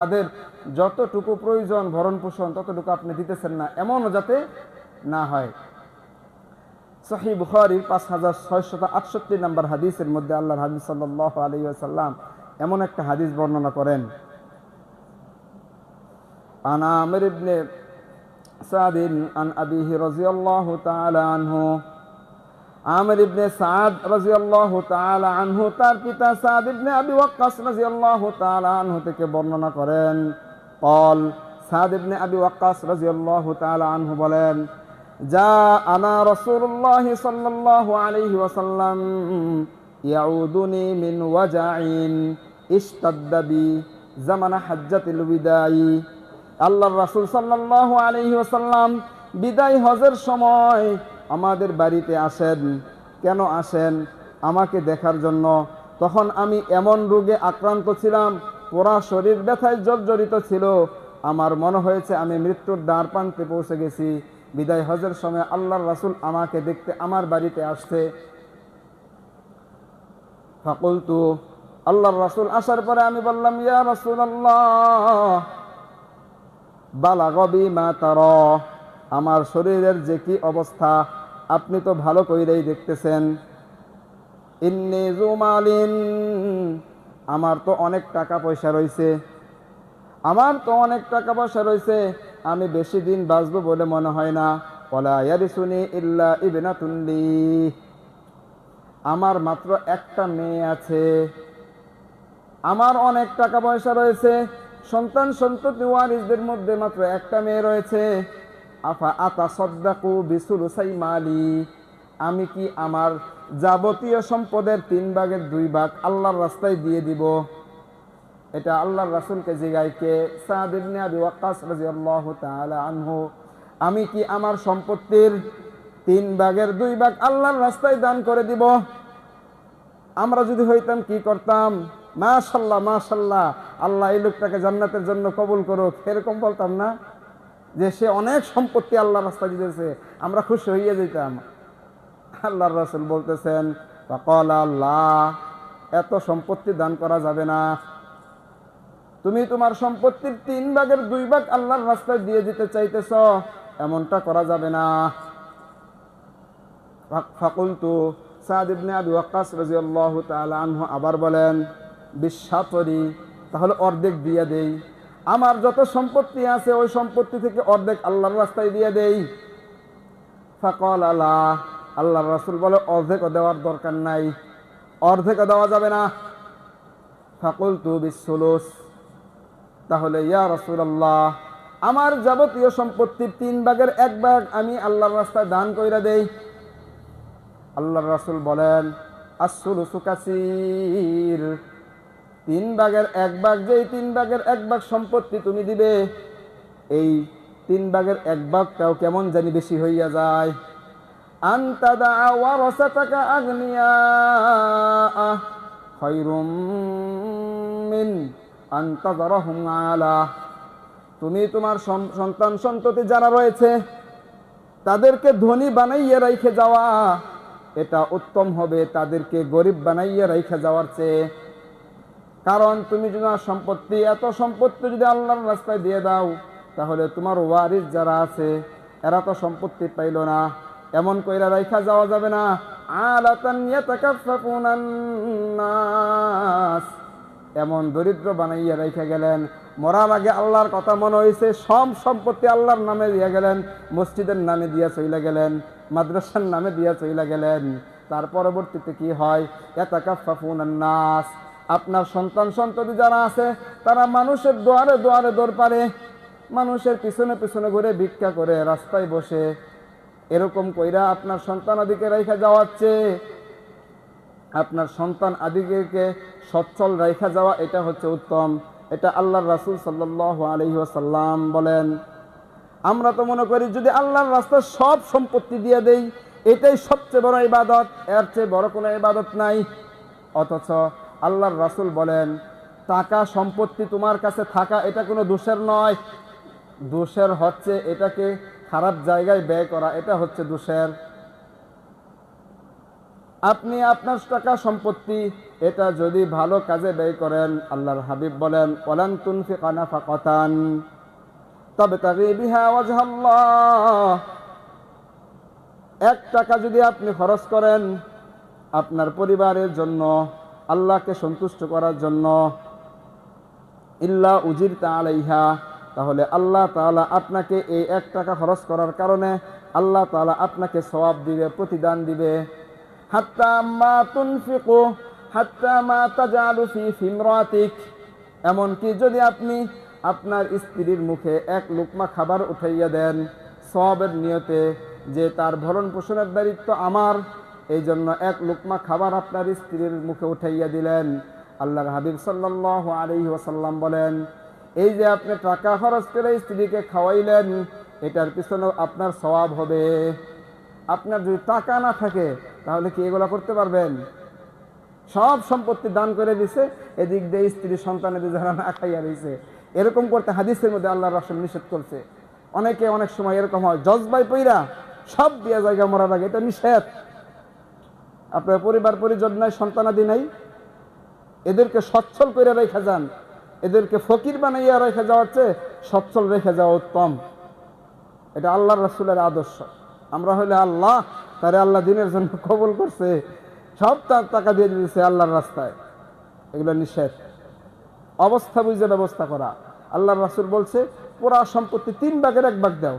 তাদের যতটুকু প্রয়োজন ভরণ পোষণ ততটুকু আপনি দিতেছেন না। এমনও যাতে না হয়। সাহি বুখারির পাঁচ হাজার ছয়শত আটষট্টি নম্বর হাদিসের মধ্যে আল্লাহ হাদিস সাল্লাহ আলী আসাল্লাম এমন একটা হাদিস বর্ণনা করেন। আনা আমির ইবনে সাদিন আন আবিহি রাজিয়াল্লাহু তাআলা আনহু عنه عامر بن سعد رضي الله تعالى عنه তার পিতা সাদ ইবনে আবি ওয়াক্কাস রাদিয়াল্লাহু তাআলা আনহু থেকে বর্ণনা করেন قال সাদ ইবনে আবি ওয়াক্কাস রাদিয়াল্লাহু তাআলা আনহু বলেন যা আনা রাসূলুল্লাহ সাল্লাল্লাহু আলাইহি ওয়াসাল্লাম ইয়াউদুনি মিন ওয়াজাইন ইশতাদ্দা বি জামানা হাজ্জাতিল বিদাই আল্লাহর রাসূল সাল্লাল্লাহু আলাইহি ওয়াসাল্লাম বিদায় হজের সময় আমাদের বাড়িতে আসেন, কেন আসেন, আমাকে দেখার জন্য। তখন আমি এমন রোগে আক্রান্ত ছিলাম পুরা শরীর ব্যথায় জর্জরিত ছিল। আমার মনে হয়েছে আমি মৃত্যুর দ্বার প্রান্তে পৌঁছে গেছি। বিদায় হজের সময় আল্লাহর রাসূল আমাকে দেখতে আমার বাড়িতে আসছে। ফাকুলতু, আল্লাহর রাসূল আসার পরে আমি বললাম, ইয়া রাসূলুল্লাহ বালাগবি মা তার, আমার শরীরের যে কি অবস্থা আপনি তো ভালো কইরেই দেখতেছেন। ইন্নি জুমালিন, আমার তো অনেক টাকা পয়সা রয়েছে আমার তো অনেক টাকা পয়সা রয়েছে আমি বেশি দিন বাঁচবো বলে মনে হয় না। ওলা ইয়ারিসুনি ইল্লা ইবনাতুল্লি আমার মাত্র একটা মেয়ে আছে। আমার অনেক টাকা পয়সা রয়েছে। সন্তান সন্ততি ওয়ারিসদের মধ্যে মাত্র একটা মেয়ে রয়েছে। আফা আতা সদ্দাকু বিসুল মালি? আমি কি আমার যাবতীয় সম্পদের তিন ভাগের দুই ভাগ আল্লাহর রাস্তায় দিয়ে দিব? এটা আল্লাহর রাসূলকে জিগাইকে সাদ ইবনে আবি ওয়াক্কাস রাদিয়াল্লাহু তাআলা আনহু। আমি কি আমার সম্পত্তির তিন ভাগের দুই ভাগ আল্লাহর রাস্তায় দান করে দিব? আমরা যদি হইতাম কি করতাম? মাশাল্লাহ মাশাল্লাহ আল্লাহ এই লোকটাকে জান্নাতের জন্য কবুল করুক, এরকম বলতাম না? যে সে অনেক সম্পত্তি আল্লাহ রাস্তায় দিতেছে আমরা খুশি হইয়া যেতাম আল্লাহর রাসূল বলতেছেন আল্লাহ, এত সম্পত্তি দান করা যাবে না। তুমি তোমার সম্পত্তির তিন ভাগের দুই ভাগ আল্লাহর রাস্তায় দিয়ে দিতে চাইতেছ, এমনটা করা যাবে না। ফাকুলতু সাদ ইবনে আবি ওয়াক্কাস আনহু আবার বলেন বিশ্বাতরি তাহলে অর্ধেক দিয়ে দেই। আমার যত সম্পত্তি আছে, ওই সম্পত্তি থেকে অর্ধেক আল্লাহর রাস্তায় দিয়ে দেই। ফাকল আল্লাহ, আল্লাহর রাসূল বলে অর্ধেকও দেওয়ার দরকার নাই। অর্ধেকও দেওয়া যাবে না। ফাকুলতু বিসুলুস তাহলে, ইয়া রাসূলুল্লাহ, আমার যাবতীয় সম্পত্তির তিন ভাগের এক ভাগ আমি আল্লাহর রাস্তায় দান কইরা দেই। আল্লাহর রাসুল বলেন আসুলুসু কাসির। তিন ভাগের এক ভাগ যেই তিন ভাগের এক ভাগ সম্পত্তি তুমি দিবে, এই তিন ভাগের এক ভাগটাও কেমন জানি বেশি হইয়া যায়। তুমি তোমার সন্তান সন্ততি যারা রয়েছে, তাদেরকে ধনী বানাইয়ে রেখে যাওয়া, এটা উত্তম হবে, তাদেরকে গরিব বানাইয়ে রেখে যাওয়ার চেয়ে। কারণ তুমি আর সম্পত্তি, এত সম্পত্তি যদি আল্লাহর রাস্তায় দিয়ে দাও, তাহলে তোমার ওয়ারিস যারা আছে, এরা তো সম্পত্তি পাইল না। এমন কইরা রাইখা যাওয়া যাবে না। এমন দরিদ্র বানাইয়া রেখে গেলেন। মরার আগে আল্লাহর কথা মনে হয়েছে সব সম্পত্তি আল্লাহর নামে দিয়ে গেলেন। মসজিদের নামে দিয়া চইলা গেলেন। মাদ্রাসার নামে দিয়া চইলা গেলেন। তার পরবর্তীতে কি হয়? ইয়াতাকাফফুনান নাস। আপনার সন্তান সন্ততি যারা আছে, তারা মানুষের দোয়ারে দোয়ারে দৌড় পারে, মানুষের পিছনে পিছনে ঘুরে ভিক্ষা করে, রাস্তায় বসে এরকম কইরা আপনার সন্তান আদিকে রেখে যাওয়াচ্ছে। আপনার সন্তান আদিকে সচ্ছল রেখা যাওয়া, এটা হচ্ছে উত্তম। এটা আল্লাহর রাসুল সাল্লাল্লাহু আলাইহি ওয়াসাল্লাম বলেন। আমরা তো মনে করি যদি আল্লাহর রাস্তায় সব সম্পত্তি দিয়ে দেই, এটাই সবচেয়ে বড় ইবাদত। এর চেয়ে বড় কোনো ইবাদত নাই। অথচ আল্লাহর রাসূল বলেন, টাকা সম্পত্তি তোমার কাছে থাকা এটা কোনো দোষের নয়। দোষের হচ্ছে এটাকে খারাপ জায়গায় ব্যয় করা, এটা হচ্ছে দোষের। আপনি আপনার টাকা সম্পত্তি, এটা যদি ভালো কাজে ব্যয় করেন, আল্লাহর হাবিব বলেন ওলান তুনফিকানা ফাকাতান তবে তাকে এক টাকা যদি আপনি খরচ করেন, আপনার পরিবারের জন্য আল্লাহকে সন্তুষ্ট করার জন্য। ইল্লা উজির আলাইহা, তাহলে আল্লাহ তাআলা আপনাকে এই এক টাকা খরচ করার কারণে আল্লাহ তালা আপনাকে সওয়াব দিবে, প্রতিদান দিবে। হাত্তা মা তুনফিকু, হাত্তা মা ফিমরাতিক, এমনকি যদি আপনি আপনার স্ত্রীর মুখে এক লুকমা খাবার উঠাইয়া দেন, সওয়াবের নিয়তে যে তার ভরণ পোষণের দায়িত্ব আমার এই জন্য এক লুকমা খাবার আপনার স্ত্রীর মুখে উঠাইয়া দিলেন। আল্লাহর হাবিব সাল্লাল্লাহু আলাইহি ওয়াসাল্লাম বলেন, এই যে আপনি টাকা খরচ করে স্ত্রীকে খাওয়াইলেন, এটার পিছনে আপনার সওয়াব হবে। আপনার যদি টাকা না থাকে, তাহলে কি এগুলো করতে পারবেন? সব সম্পত্তি দান করে দিছে, এদিক দিয়ে স্ত্রী সন্তানের যারা না খাইয়া রয়েছে এরকম করতে হাদিসের মধ্যে আল্লাহ রাসুল নিষেধ করছে। অনেকে অনেক সময় এরকম হয় জজবাই পইরা সব দিয়া জায়গা মরার আগে এটা নিষেধ। আপনার পরিবার, পরিজন নাই সন্তানাদি নাই, এদেরকে সচ্ছল করে রেখে যান। এদেরকে ফকির বানাইয়া রেখে যাওয়ার চেয়ে সচ্ছল রেখে যাওয়া উত্তম। এটা আল্লাহ রাসুলের আদর্শ। আমরা হইলে আল্লাহ, তারে আল্লাহ দিনের জন্য কবল করছে। সব তার টাকা দিয়ে দিয়েছে আল্লাহর রাস্তায়। এগুলো নিষেধ। অবস্থা বুঝে ব্যবস্থা করা। আল্লাহ রাসুল বলছে পুরা সম্পত্তি তিন ভাগের এক ভাগ দাও।